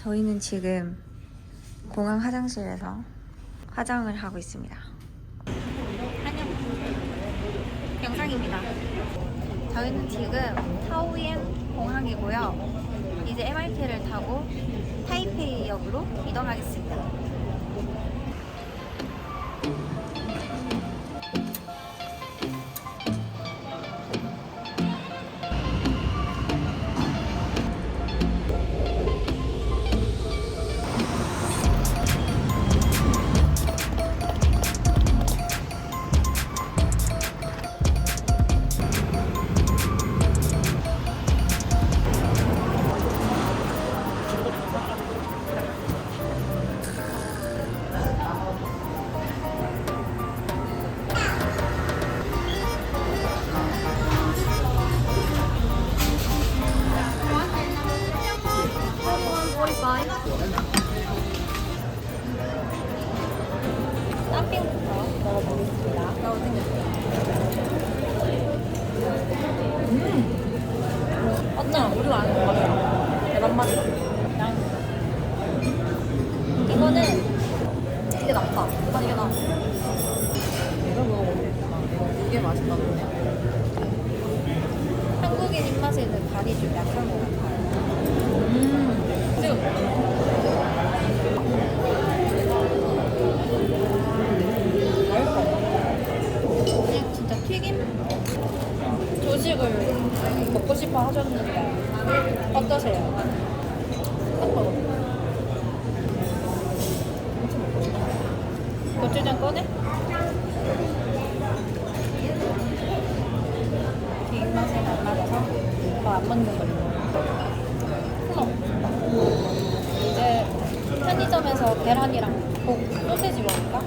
저희는 지금 공항 화장실에서 화장을 하고 있습니다. 안녕. 영상입니다. 저희는 지금 타오옌 공항이고요. 이제 MRT를 타고 타이페이 역으로 이동하겠습니다. 우리가 아는 거 맞아. 계란 맛이 나. 이거는 이게 낫다. 아, 이게 나. 이거 먹어보겠다. 이게 맛있다던데. 한국인 입맛에는 간이 좀 약한 것 같아요. 음. 지금 그냥 진짜 튀김? 조식을 먹고 싶어 하셨는데 어떠세요? 고추장 꺼내? 제 입맛에는 안 맞아서 더안 먹는 걸로 이제 편의점에서 계란이랑 볶 소세지 먹을까?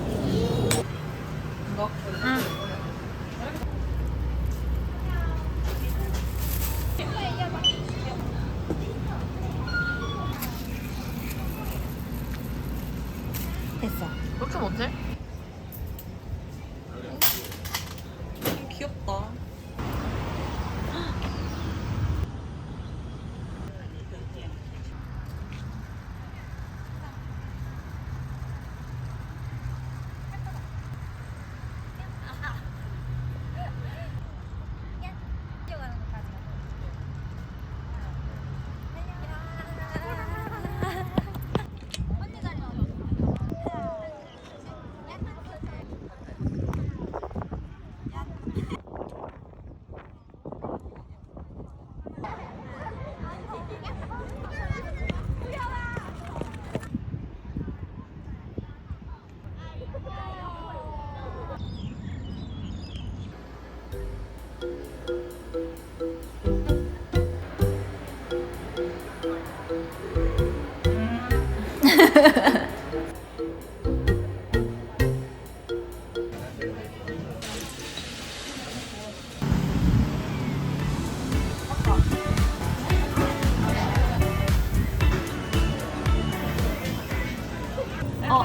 어,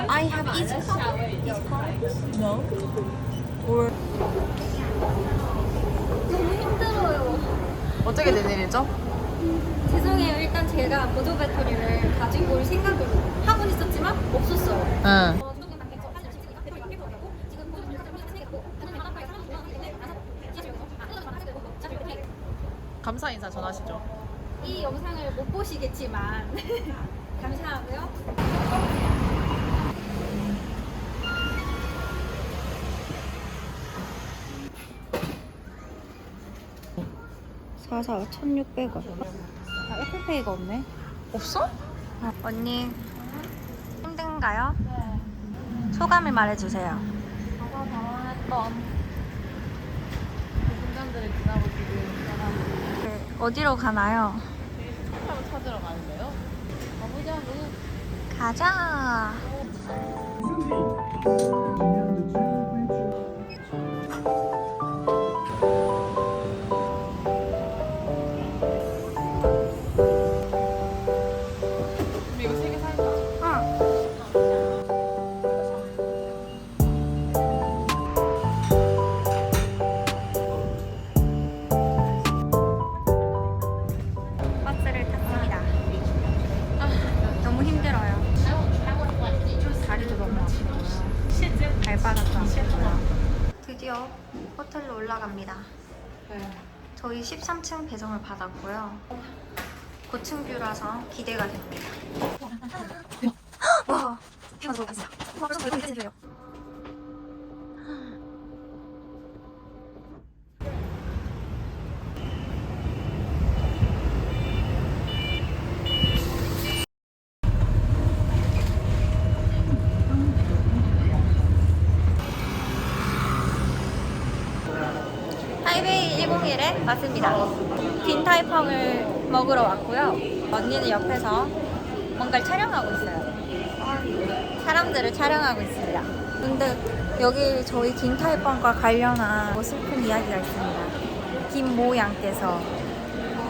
I have. No. 너무 힘들어요. 어떻게 된 일이죠? 죄송해요. 일단 제가 보조 배터리를 가지고 올 생각을 하고 있었지만 없었어요. 응. 감사 인사 전하시죠. 이 영상을 못 보시겠지만 감사하고요. 사사 1,600원. 아, 애플페이가 없네. 없어? 어, 언니 힘든가요? 소감을 말해주세요. 가서 당황했던 그 순간들을 지나고 지금 떠나는 네, 어디로 가나요? 차를 찾으러 가는데요. 가보자고. 가자. 힘들어요. 다리도 너무 발바닥도 아프고요. 드디어 호텔로 올라갑니다. 네. 저희 13층 배송을 받았고요. 고층 뷰라서 기대가 됩니다. 와, 비가 들어갔어요. 와, 무슨 거예요? 타이베이 101에 왔습니다. 빈타이펑을 먹으러 왔고요. 언니는 옆에서 뭔가를 촬영하고 있어요. 아, 사람들을 촬영하고 있습니다. 근데 여기 저희 빈타이펑과 관련한 뭐 슬픈 이야기가 있습니다. 김모 양께서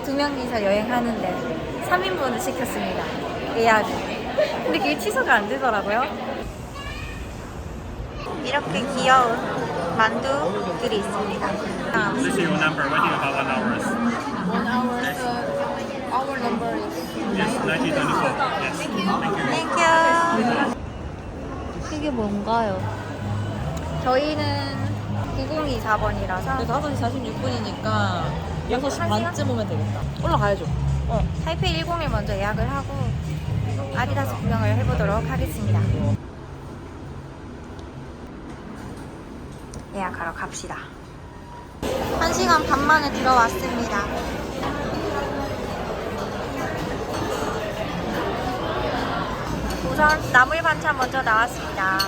두 명이서 여행하는데 3인분을 시켰습니다. 예약을. 근데 그게 취소가 안 되더라고요. 이렇게 귀여운 만두들이 있습니다. 아, This is your number. Waiting about one hours. One hour, uh, our number is. Yes, 1924. Yes. Thank you. 땡큐. 이게 뭔가요? 저희는 9024번이라서 5시 46분이니까 6시 한 시간? 반쯤 오면 되겠다. 올라가야죠. 어, 타이페이 101 먼저 예약을 하고 아디다스 구경을 해보도록 하겠습니다. 예약하러 갑시다. 1시간 반 만에 들어왔습니다. 우선 나물 반찬 먼저 나왔습니다.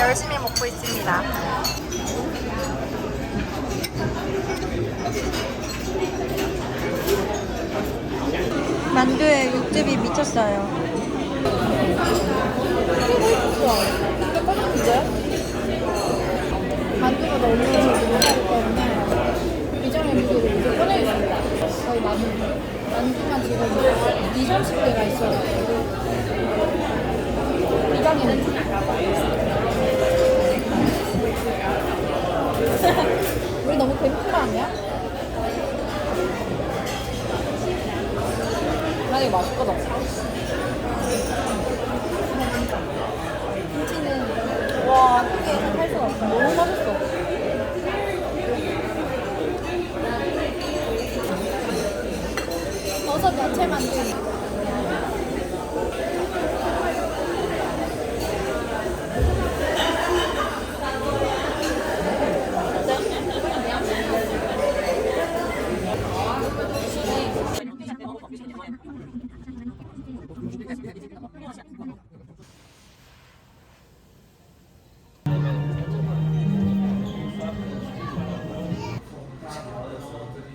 열심히 먹고 있습니다. 만두에 육즙이 미쳤어요. 만두가 너무 못하기 때문에 비정의 무게를 이렇게 꺼내겠습니다. 저희 만두, 만두만 지금 2, 30개가 있어가지고 비정의 무게. 우리 너무 맛있거든.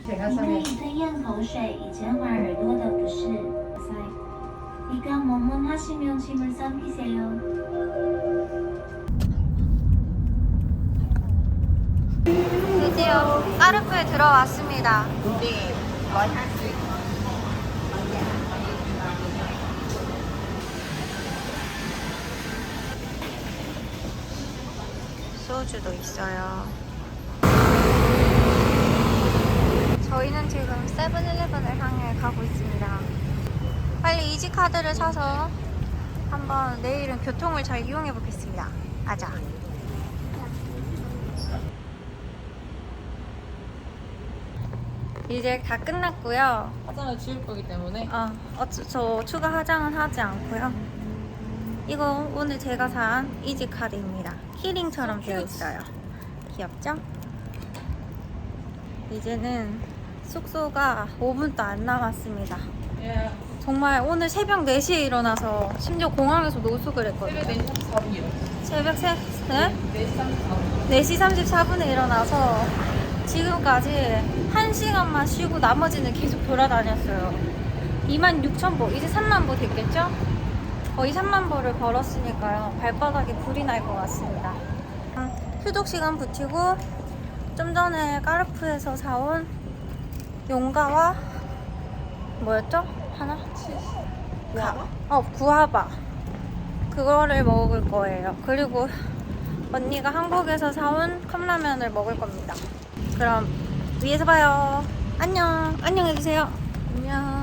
제가 사면 드디어 까르프에 들어왔습니다. 네. 소주도 있어요. 저희는 지금 세븐일레븐을 향해 가고 있습니다. 빨리 이지 카드를 사서 한번 내일은 교통을 잘 이용해 보겠습니다. 아자. 이제 다 끝났고요. 화장을 지울 거기 때문에. 어, 어쩌, 저 추가 화장은 하지 않고요. 이거 오늘 제가 산 이지 카드입니다. 키링처럼 되어 있어요. 귀엽죠? 이제는 숙소가 5분도 안 남았습니다. 예. 정말 오늘 새벽 4시에 일어나서 심지어 공항에서 노숙을 했거든요. 새벽 4시 34분이요. 새벽 세, 네? 4시 34분. 4시 34분에 일어나서 지금까지 1시간만 쉬고 나머지는 계속 돌아다녔어요. 2만 6천 보, 이제 3만 보 됐겠죠? 거의 3만 보를 걸었으니까요. 발바닥에 불이 날 것 같습니다. 음, 휴족 시간 붙이고 좀 전에 까르프에서 사온 용가와 뭐였죠? 하나? 가, 어, 구하바. 그거를 먹을 거예요. 그리고 언니가 한국에서 사온 컵라면을 먹을 겁니다. 그럼 위에서 봐요. 안녕. 안녕해주세요. 안녕.